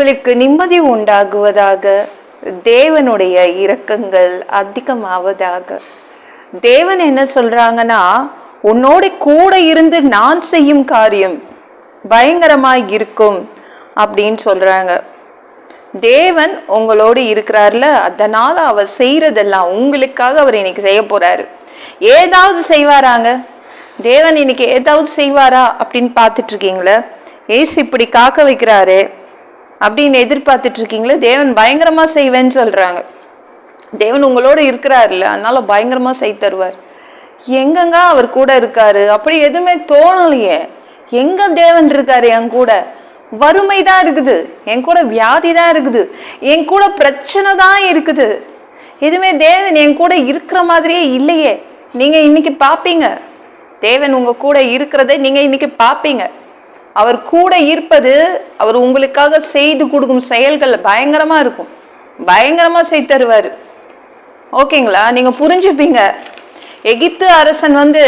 உங்களுக்கு நிம்மதி உண்டாகுவதாக தேவனுடைய இரக்கங்கள் அதிகமாவதாக. தேவன் என்ன சொல்றாங்கன்னா உன்னோட கூட இருந்து நான் செய்யும் காரியம் பயங்கரமாய் இருக்கும் அப்படின்னு சொல்றாங்க. தேவன் உங்களோடு இருக்கிறார்ல அதனால அவர் செய்யறதெல்லாம் உங்களுக்காக அவர் இன்னைக்கு செய்ய போறாரு. ஏதாவது செய்வாராங்க? தேவன் இன்னைக்கு ஏதாவது செய்வாரா அப்படின்னு பார்த்துட்டு இருக்கீங்களே? ஏசு இப்படி காக்க வைக்கிறாரு. அப்படின்னு எதிர்பார்த்துட்டு இருக்கீங்களே தேவன் பயங்கரமா செய்வேன்னு சொல்றாங்க. தேவன் உங்களோட இருக்கிறாருல்ல அதனால பயங்கரமா செய் தருவார். எங்கங்க அவர் கூட இருக்காரு? அப்படி எதுவுமே தோணலையே. எங்க தேவன் இருக்காரு என் கூட? வறுமை தான் இருக்குது. என் கூட வியாதி தான் இருக்குது. என் கூட பிரச்சனை தான் இருக்குது. எதுவுமே தேவன் என் கூட இருக்கிற மாதிரியே இல்லையே. நீங்க இன்னைக்கு பாப்பீங்க. தேவன் உங்க கூட இருக்கிறதை நீங்க இன்னைக்கு பாப்பீங்க. அவர் கூட இருப்பது அவர் உங்களுக்காக செய்து கொடுக்கும் செயல்கள் பயங்கரமாக இருக்கும். பயங்கரமாக செய்து தருவார். ஓகேங்களா? நீங்கள் புரிஞ்சுப்பீங்க. எகிப்து அரசன் வந்து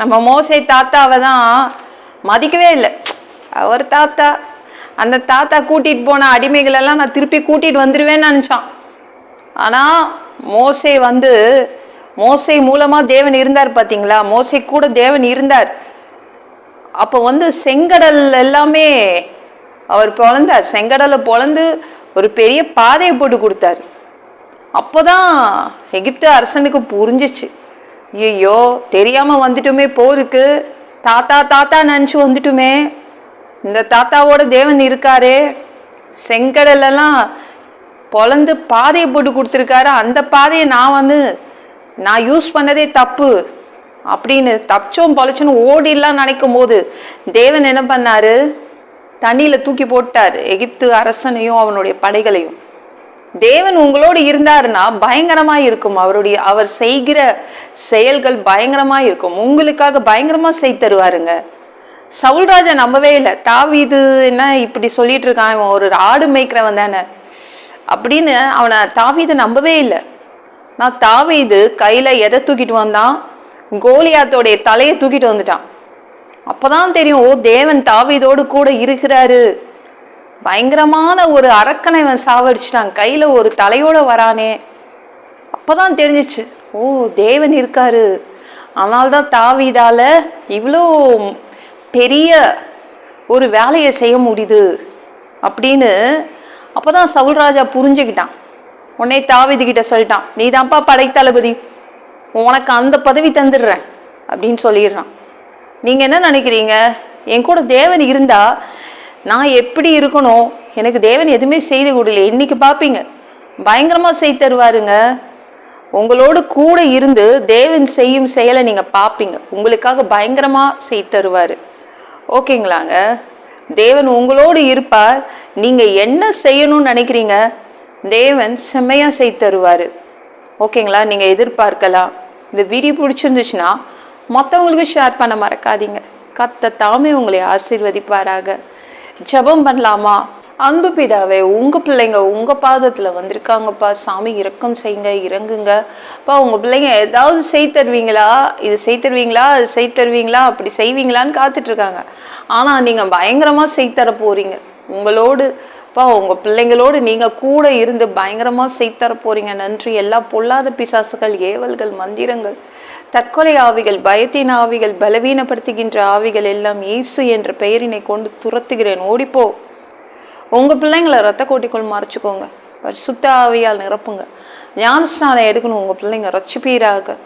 நம்ம மோசை தாத்தாவை தான் மதிக்கவே இல்லை. அவர் தாத்தா. அந்த தாத்தா கூட்டிகிட்டு போன அடிமைகளெல்லாம் நான் திருப்பி கூட்டிகிட்டு வந்துருவேன்னு நினச்சான். ஆனால் மோசை வந்து மோசை மூலமாக தேவன் இருந்தார் பார்த்தீங்களா மோசை கூட தேவன் இருந்தார். அப்போ வந்து செங்கடல் எல்லாமே அவர் பிறந்தார் செங்கடலை பொழந்து ஒரு பெரிய பாதையை போட்டு கொடுத்தாரு. அப்போதான் எகிப்து அரசனுக்கு புரிஞ்சிச்சு. ஐயோ தெரியாமல் வந்துட்டுமே போருக்கு. தாத்தா தாத்தா நினச்சி வந்துட்டுமே. இந்த தாத்தாவோட தேவன் இருக்காரே. செங்கடலெல்லாம் பொழந்து பாதையை போட்டு கொடுத்துருக்காரு. அந்த பாதையை நான் வந்து நான் யூஸ் பண்ணதே தப்பு. அப்படின்னு தப்பிச்சோம் பொழைச்சோன்னு ஓடிடலாம் நினைக்கும் போது தேவன் என்ன பண்ணாரு? தண்ணியில் தூக்கி போட்டார். எகிப்து அரசனையும் அவனுடைய படைகளையும். தேவன் உங்களோடு இருந்தாருன்னா பயங்கரமாக இருக்கும். அவருடைய அவர் செய்கிற செயல்கள் பயங்கரமாக இருக்கும். உங்களுக்காக பயங்கரமாக செய் தருவாருங்க. சவுல்ராஜா நம்பவே இல்லை. தாவிது என்ன இப்படி சொல்லிட்டு இருக்கான்? இவன் ஒரு ஆடு மேய்க்கிறவன் தானே. அப்படின்னு அவனை தாவிதை நம்பவே இல்லை. நான் தாவீது கையில் எதை தூக்கிட்டு வந்தான்? கோலியாத்தோடைய தலையை தூக்கிட்டு வந்துட்டான். அப்பதான் தெரியும் ஓ தேவன் தாவிதோடு கூட இருக்கிறாரு. பயங்கரமான ஒரு அரக்கனை இவன் சாவடிச்சிட்டான். கையில ஒரு தலையோட வரானே. அப்பதான் தெரிஞ்சிச்சு ஓ தேவன் இருக்காரு. அதனால்தான் தாவிதால இவ்வளோ பெரிய ஒரு வேலையை செய்ய முடியுது அப்படின்னு அப்போதான் சவுல்ராஜா புரிஞ்சுக்கிட்டான். உடனே தாவிதுகிட்ட சொல்லிட்டான். நீ தான்ப்பா படைத்தளபதி. உனக்கு அந்த பதவி தந்துடுறேன் அப்படின்னு சொல்லிடுறான். நீங்க என்ன நினைக்கிறீங்க? என் கூட தேவன் இருந்தா நான் எப்படி இருக்கணும்? எனக்கு தேவன் எதுவுமே செய்து கொடுக்கல. இன்னைக்கு பார்ப்பீங்க பயங்கரமா செய்து தருவாருங்க. உங்களோடு கூட இருந்து தேவன் செய்யும் செயலை நீங்க பார்ப்பீங்க உங்களுக்காக பயங்கரமா செய்து தருவாரு. ஓகேங்களாங்க? தேவன் உங்களோடு இருப்பார். நீங்க என்ன செய்யணும்னு நினைக்கிறீங்க? தேவன் செம்மையா செய்து தருவாரு. ஓகேங்களா? நீங்கள் எதிர்பார்க்கலாம். இந்த வீடியோ பிடிச்சிருந்துச்சுன்னா மற்றவங்களுக்கு ஷேர் பண்ண மறக்காதீங்க. கத்த தாமே உங்களை ஆசீர்வதிப்பாராக. ஜெபம் பண்ணலாமா? அன்பு பிதாவே உங்கள் பிள்ளைங்க உங்கள் பாதத்தில் வந்திருக்காங்கப்பா. சாமி இரக்கம் செய்யுங்க இறங்குங்க. அப்பா பிள்ளைங்க ஏதாவது செய் தருவீங்களா? இது செய் தருவீங்களா? அது செய் தருவீங்களா? அப்படி செய்வீங்களான்னு காத்துட்ருக்காங்க இருக்காங்க. நீங்கள் பயங்கரமாக செய் தர போகிறீங்க உங்களோடு அப்பா உங்கள் பிள்ளைங்களோடு நீங்கள் கூட இருந்து பயங்கரமாக செய்தர போகிறீங்க நன்றி. எல்லா பொல்லாத பிசாசுகள் ஏவல்கள் மந்திரங்கள் தற்கொலை ஆவிகள் பயத்தின் ஆவிகள் பலவீனப்படுத்துகின்ற ஆவிகள் எல்லாம் இயேசு என்ற பெயரினை கொண்டு துரத்துகிறேன். ஓடிப்போ. உங்கள் பிள்ளைங்களை ரத்த கோட்டிக்குள் மறைச்சிக்கோங்க. பரிசுத்த ஆவியால் நிரப்புங்க. ஞானஸ்நானம் எடுக்கணும். உங்கள் பிள்ளைங்க ரச்சிப்பீராக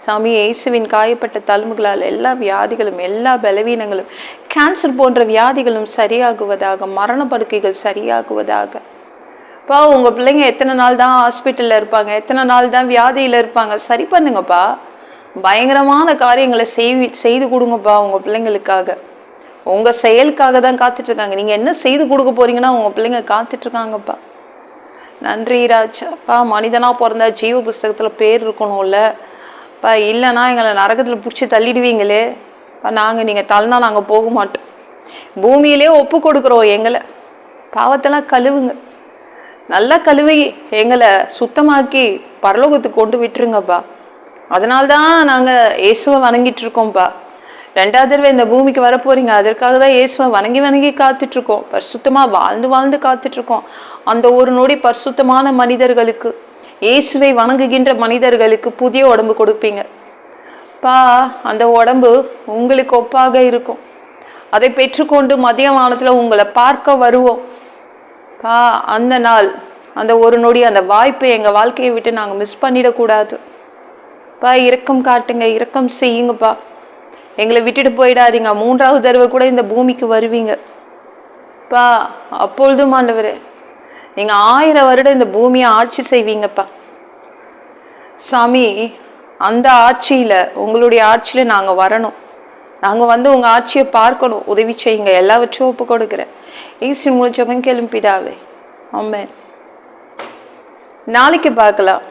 சாமி இயேசுவின் காயப்பட்ட தழும்புகளால் எல்லா வியாதிகளும் எல்லா பலவீனங்களும் கேன்சர் போன்ற வியாதிகளும் சரியாகுவதாக மரண படுக்கைகள் சரியாகுவதாக. பா உங்கள் பிள்ளைங்க எத்தனை நாள் தான் ஹாஸ்பிட்டலில் இருப்பாங்க எத்தனை நாள் தான் வியாதியில் இருப்பாங்க சரி பண்ணுங்கப்பா. பயங்கரமான காரியங்களை செய்வி செய்து கொடுங்கப்பா உங்கள் பிள்ளைங்களுக்காக. உங்கள் செயலுக்காக தான் காத்துட்ருக்காங்க. இருக்காங்க என்ன செய்து கொடுக்க போறீங்கன்னா உங்கள் பிள்ளைங்க காத்துட்ருக்காங்கப்பா. நன்றி ராஜாப்பா மனிதனாக பிறந்தா ஜீவ புஸ்தகத்தில் பேர் இருக்கணும்ல. இப்போ இல்லைன்னா எங்களை நரகத்தில் பிடிச்சி தள்ளிடுவீங்களே. இப்போ நாங்கள் நீங்கள் தள்ளினா நாங்கள் போக மாட்டோம். பூமியிலே ஒப்பு கொடுக்குறோம் எங்களை. பாவத்தெல்லாம் கழுவுங்க. நல்லா கழுவி எங்களை சுத்தமாக்கி பரலோகத்துக்கு கொண்டு விட்டுருங்கப்பா. அதனால்தான் நாங்கள் இயேசுவை வணங்கிட்டு இருக்கோம்ப்பா. ரெண்டாவது தடவை இந்த பூமிக்கு வர போறீங்க அதற்காக தான் இயேசுவை வணங்கி வணங்கி காத்துட்ருக்கோம். பரிசுத்தமாக வாழ்ந்து வாழ்ந்து காத்துட்ருக்கோம். அந்த ஒரு நொடி பரிசுத்தமான மனிதர்களுக்கு. இயேசுவை வணங்குகின்ற மனிதர்களுக்கு புதிய உடம்பு கொடுப்பீங்க. பா அந்த உடம்பு உங்களுக்கு ஒப்பாக இருக்கும். அதை பெற்றுக்கொண்டு மதிய வானத்தில் உங்களை பார்க்க வருவோம். பா அந்த நாள் அந்த ஒரு நொடி அந்த வாய்ப்பை எங்கள் வாழ்க்கையை விட்டு நாங்கள் மிஸ் பண்ணிடக்கூடாது. பா இரக்கம் காட்டுங்க இரக்கம் செய்யுங்கப்பா. எங்களை விட்டுட்டு போயிடாதீங்க. மூன்றாவது தடவை கூட இந்த பூமிக்கு வருவீங்க. பா அப்பொழுதும் ஆண்டவரே நீங்கள் ஆயிரம் வருடம் இந்த பூமியை ஆட்சி செய்வீங்கப்பா. சாமி அந்த ஆட்சியில் உங்களுடைய ஆட்சியில் நாங்கள் வரணும். நாங்கள் வந்து உங்கள் ஆட்சியை பார்க்கணும். உதவி செய்யுங்க. எல்லாவற்றையும் ஒப்பு கொடுக்குறேன். ஈஸ்வரன் முழிச்சவங்க கிளம்பிடாவே ஆமே நாளைக்கு பார்க்கலாம்.